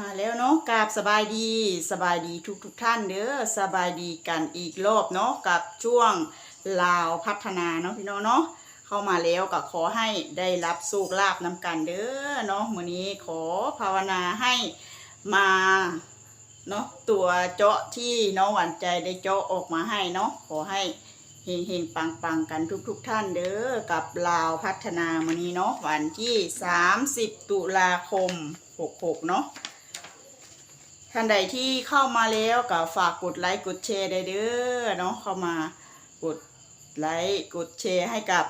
มาแล้วเนาะกราบสบายดีสบายดีทุกทุกท่านเด้อสบายดีกันอีกรอบเนาะกับช่วงลาวพัฒนาเนาะพี่น้องเนาะเข้ามาแล้วก็ขอให้ได้รับสุขลาบน้ำกันเด้อเนาะมื้อนี้ขอภาวนาให้มาเนาะตัวเจาะที่น้องหวานใจได้เจาะออกมาให้เนาะขอให้เฮงเฮงปังปังกันทุกทุกท่านเด้อกับลาวพัฒนามื้อนี้เนาะวันที่ 30 ตุลาคม 66 เนาะ ท่านใดที่เข้ามาแล้วก็ฝากกดไลค์กดแชร์ได้เด้อเนาะเข้ามากดไลค์กดแชร์ให้กับ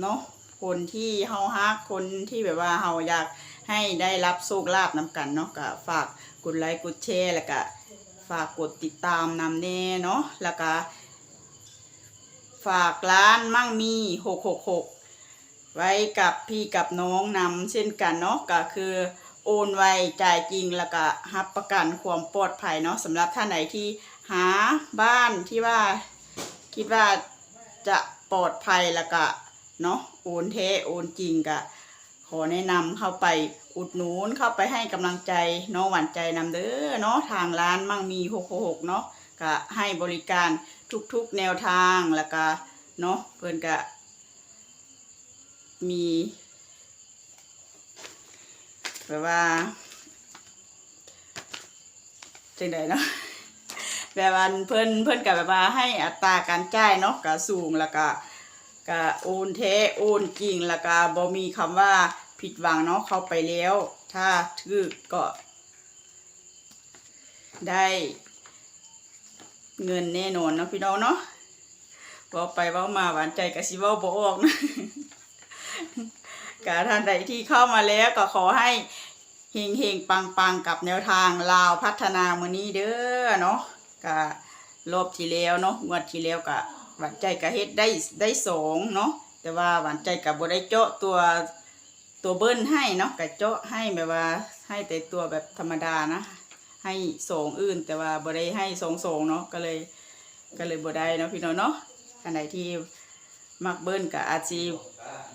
เนาะคนที่เฮาฮักคนที่แบบว่าเฮาอยากให้ได้รับโชคลาภนำกันเนาะก็ฝากกดไลค์กดแชร์แล้วก็ฝากกดติดตามนำแน่เนาะแล้วก็ฝากร้านมั่งมี666ไว้กับพี่กับน้องนำเช่นกันเนาะก็คือ โอนไวจ่ายจริงแล้วก็รับประกันความปลอดภัยเนาะสำหรับท่านไหนที่หาบ้านที่ว่าคิดว่าจะปลอดภัยแล้วก็เนาะโอนเทโอนจริงก็ขอแนะนำเข้าไปอุดหนุนเข้าไปให้กำลังใจน้องหวานใจนำเด้อเนาะทางร้านมั่งมี666เนาะก็ให้บริการทุกๆแนวทางแล้วก็เนาะเพื่อนก็มี แบบว่าจังใดเนาะแบบว่าเพิ่นเพิ่นกับแบบว่าให้อัตราการจ่ายเนาะก็สูงแล้วก็ก็โอนเทโอนจริงแล้วก็บ่มีคำว่าผิดหวังเนาะเข้าไปแล้ว ถ้าถือก็ได้เงินแน่นอนเนาะพี่น้องเนาะเว้าไปเว้ามาหวานใจก็สิเว้าบ่ออกนะกาท่านใดที่เข้ามาแล้วก็ขอให้ เฮงเฮงปังปังกับแนวทางลาวพัฒนามือนี้เด้อเนาะกะรอบที่แล้วเนาะงวดที่แล้วกะหวานใจกะเฮ็ดได้ได้สองเนาะแต่ว่าหวานใจกะบ่ได้เจาะตัวตัวเบิ้ลให้เนาะกะเจาะให้แบบว่าให้แต่ตัวแบบธรรมดานะ ให้สองอื่น แต่ว่าบ่ได้ให้สองสองเนาะก็เลยก็เลยบ่ได้เนาะพี่น้องเนาะท่านใดที่มักเบิ้ลกะอาจสิ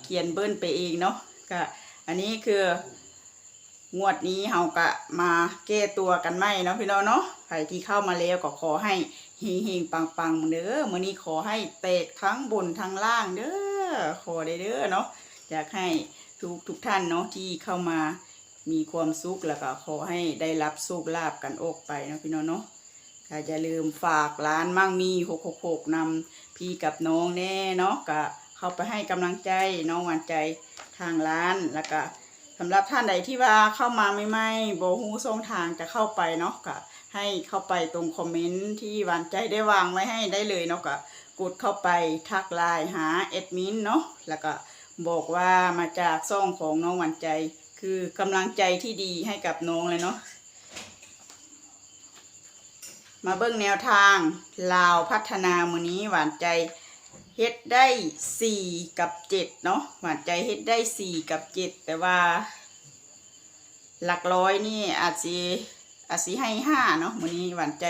เขียนเบิ้ลไปเองเนาะก็อันนี้คือ งวดนี้เฮาก็มาแก้ตัวกันไหมเนาะพี่น้องเนาะใครที่เข้ามาแล้วก็ขอให้เฮงเฮงปังปังๆเด้อมื้อนี้ขอให้เตะทั้งบนทั้งล่างเด้อขอได้เด้อเนาะอยากให้ทุกทุกท่านเนาะที่เข้ามามีความสุขแล้วก็ขอให้ได้รับโชคลาภกันอกไปเนาะพี่น้องเนาะก็อย่าลืมฝากร้านมั่งมี666นำพี่กับน้องแน่เนาะก็เข้าไปให้กำลังใจน้องหวานใจทางร้านแล้วก็ สำหรับท่านใดที่ว่าเข้ามาไม่ไม่โบฮูช่องทางจะเข้าไปเนาะก็ให้เข้าไปตรงคอมเมนต์ที่หวานใจได้วางไว้ให้ได้เลยเนาะก็กดเข้าไปทักไลน์หาแอดมินเนาะแล้วก็บอกว่ามาจากซ่องของน้องหวานใจ คือกำลังใจที่ดีให้กับน้องเลยเนาะมาเบิ่งแนวทางลาวพัฒนามือนี้หวานใจ เฮ็ดได้สี่กับเจ็ดเนาะหวานใจเฮ็ดได้สี่กับเจ็ดแต่ว่า หลักร้อยนี่อาจสิอาจสิให้ห้าเนาะมื้อนี้หวานใจ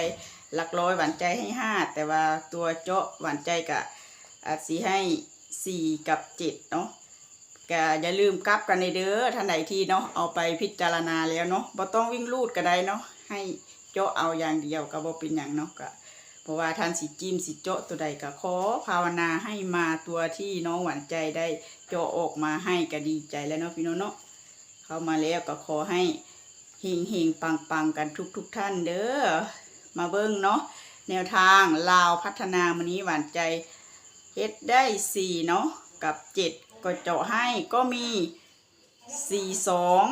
หลักร้อยหวานใจให้ห้าแต่ว่าตัวเจาะหวานใจกะอาจสิให้สี่กับเจ็ดเนาะก็อย่าลืมกลับกันในเด้อท่านใดที่เนาะเอาไปพิจารณาแล้วเนาะบ่ต้องวิ่งลูดก็ได้เนาะให้เจาะเอาอย่างเดียวก็บ่เป็นหยังเนาะก็ เพราะว่าท่านสิจิ้มสิเจาะตัวใดก็ขอภาวนาให้มาตัวที่น้องหวานใจได้เจาะออกมาให้ก็ดีใจแล้วเนาะพี่น้องเนาะเข้ามาแล้วก็ขอให้เฮงเฮงปังปังกันทุกทุกท่านเด้อมาเบิ้งเนาะแนวทางลาวพัฒนามันนี้หวานใจเฮ็ดได้สี่เนาะกับเจ็ดก็เจาะให้ก็มีสี่สอง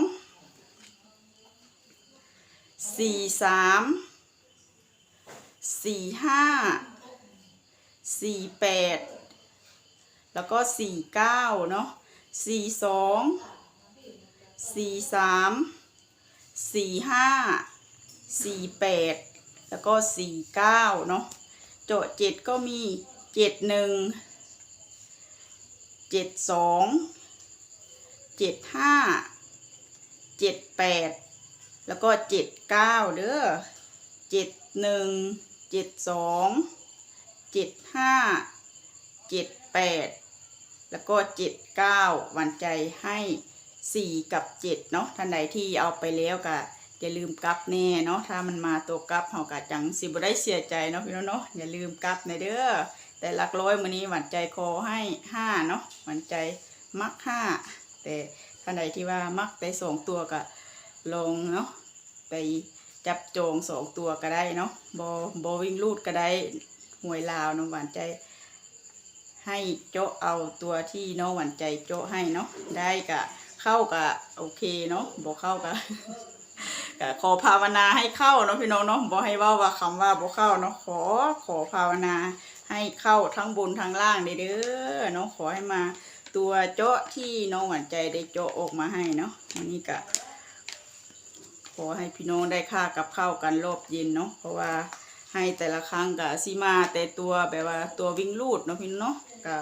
สี่สาม สี่ห้าสี่แปดแล้วก็สี่เก้าเนาะสี่สองสี่สามสี่ห้าสี่แปดแล้วก็สี่เก้าเนาะโจทย์เจ็ดก็มีเจ็ดหนึ่งเจ็ดสองเจ็ดห้าเจ็ดแปดแล้วก็เจ็ดเก้าเด้อเจ็ดหนึ่ง เจ็ดสองเจ็ดห้าเจ็ดแปดแล้วก็เจ็ดเก้าวันใจให้สี่กับเจ็ดเนาะท่านใดที่เอาไปแล้วก็อย่าลืมกลับแน่เนาะถ้ามันมาตัวกลับเฮากะจังสิบ่ได้เสียใจเนาะพี่น้องเนาะอย่าลืมกลับในเด้อแต่หลักร้อยมื้อนี้หวันใจคอให้ห้าเนาะหวันใจมักห้าแต่ท่านใดที่ว่ามักได้สองตัวก็ลงเนาะไป จับโจงสองตัวก็ได้เนาะบ่บ่วิ่งลูดก็ได้หวยลาวเนาะหวานใจ ให้โจเอาตัวที่น้องหวานใจโจให้เนาะได้กะเข้ากะโอเคเนาะบ่เข้ากะกะขอภาวนาให้เข้าเนาะพี่น้องเนาะบ่ให้ว่าว่าคำว่าบ่เข้าเนาะขอขอภาวนาให้เข้าทั้งบนทั้งล่างเด้อเนาะขอให้มาตัวโจะที่น้องหวานใจได้โจะออกมาให้เนาะวันนี้กะ ขอให้พี่น้องได้ค่ากับข้าวกันรอบเย็นเนาะเพราะว่าให้แต่ละครั้งกะซีมาแต่ตัวแบบว่าตัววิ่งลูดเนาะพี่น้องเนาะกะ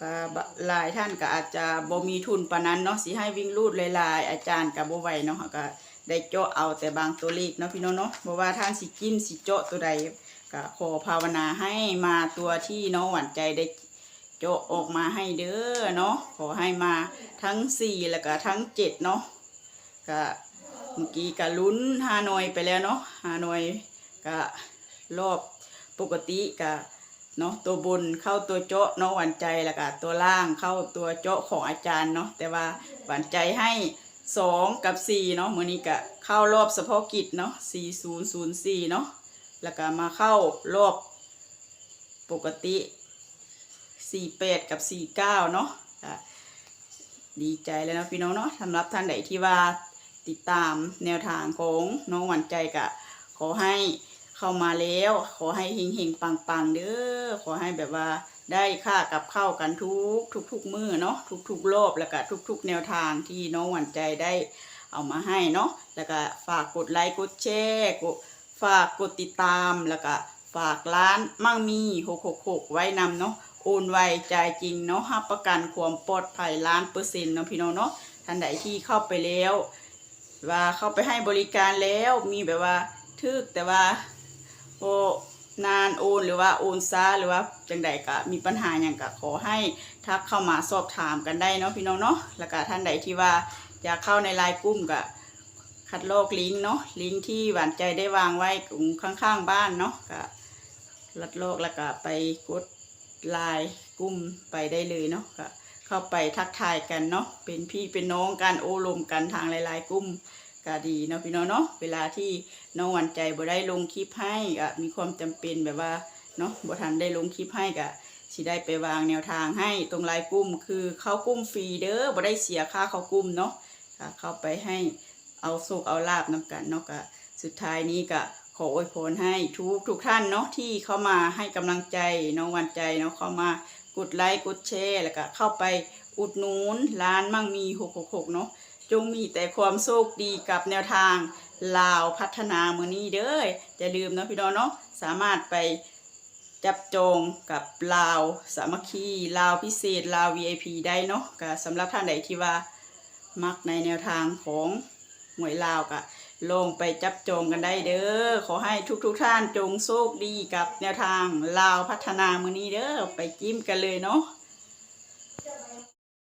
กะบหลายท่านก็อาจจะบ่มีทุนปานนั้นเนาะสิให้วิ่งลูดหลายๆอาจารย์ก็บ่ไหวเนาะก็ได้เจาะเอาแต่บางตัวเลขเนาะพี่น้องเนาะบ่ว่าท่านสิจิ้มสิเจาะตัวใดก็ขอภาวนาให้มาตัวที่น้องหวานใจได้เจออกมาให้เด้อเนาะขอให้มาทั้งสี่แล้วก็ทั้งเจ็ดเนาะก็ เมื่อกี้ก็ลุ้นฮานอยไปแล้วเนาะฮานอยก็รอบปกติก็เนาะตัวบนเข้าตัวเจาะเนาะหวานใจแล้วก็ตัวล่างเข้าตัวเจาะของอาจารย์เนาะแต่ว่าหวานใจให้สองกับสี่เนาะมื่อนี้ก็เข้ารอบเฉพาะกิจเนาะสี่ศูนย์ศูนย์สี่เนาะแล้วก็มาเข้ารอบปกติสี่แปดกับสี่เก้าเนาะดีใจแล้วนะพี่น้องเนาะสำหรับท่านใดที่ว่า ติดตามแนวทางของน้องหวานใจกะ ขอให้เข้ามาแล้ว ขอให้เฮงเฮงปังปังเด้อขอให้แบบว่าได้ค่ากับเข้ากันทุกทุกทุกมือเนาะทุกทุกรอบแล้วก็ทุกทุกแนวทางที่น้องหวานใจได้เอามาให้เนาะแล้วก็ฝากกดไลค์กดแชร์กดฝากกดติดตามแล้วก็ฝากร้านมั่งมี666ไว้นำเนาะโอนไวจ่ายจริงเนาะรับประกันความปลอดภัยล้านเปอร์เซ็นต์เนาะพี่น้องเนาะท่านใดที่เข้าไปแล้ว ว่าเข้าไปให้บริการแล้วมีแบบว่าทึกแต่ว่าโอนานโอนหรือว่าโอนซาหรือว่าจังใดก็มีปัญหาอย่างก็ขอให้ทักเข้ามาสอบถามกันได้เนาะพี่น้องเนาะแล้วก็ท่านใดที่ว่าอยากเข้าในไลน์กลุ่มก็คัดลอกลิงก์เนาะลิงก์ที่หวานใจได้วางไว้ตรงข้างๆบ้านเนาะก็ลัดลอกแล้วก็ไปกดไลน์กลุ่มไปได้เลยเนาะก็ เข้าไปทักทายกันเนาะเป็นพี่เป็นน้องกันโอลมกันทางหลายๆกลุ่มก็ดีเนาะพี่น้องเนาะเวลาที่น้องวันใจบ่ได้ลงคลิปให้ก็มีความจำเป็นแบบว่าเนาะบ่ทันได้ลงคลิปให้ก็สิได้ไปวางแนวทางให้ตรงไลน์กลุ่มคือเข้ากลุ่มฟรีเด้อบ่ได้เสียค่าเข้ากลุ่มเนาะก็เข้าไปให้เอาโชคเอาลาบนํกันเนาะก็สุดท้ายนี้ก็ขออวยพรให้ทุกทุกท่านเนาะที่เข้ามาให้กำลังใจน้องวันใจเนาะเข้ามา กดไลค์กดแชร์แล้วก็เข้าไปอุดหนุนร้านมั่งมี 666 เนาะจงมีแต่ความโชคดีกับแนวทางลาวพัฒนามือนี้เด้ออย่าลืมนะพี่น้องเนาะสามารถไปจับจองกับลาวสามัคคีลาวพิเศษลาว VIP ได้เนาะก็สำหรับท่านใดที่ว่ามักในแนวทางของหน่วยลาวก็ ลงไปจับจองกันได้เด้อ ขอให้ทุกๆทท่านจงโชคดีกับแนวทางลาวพัฒนามือนี้เด้อ ไปจิ้มกันเลยเนาะ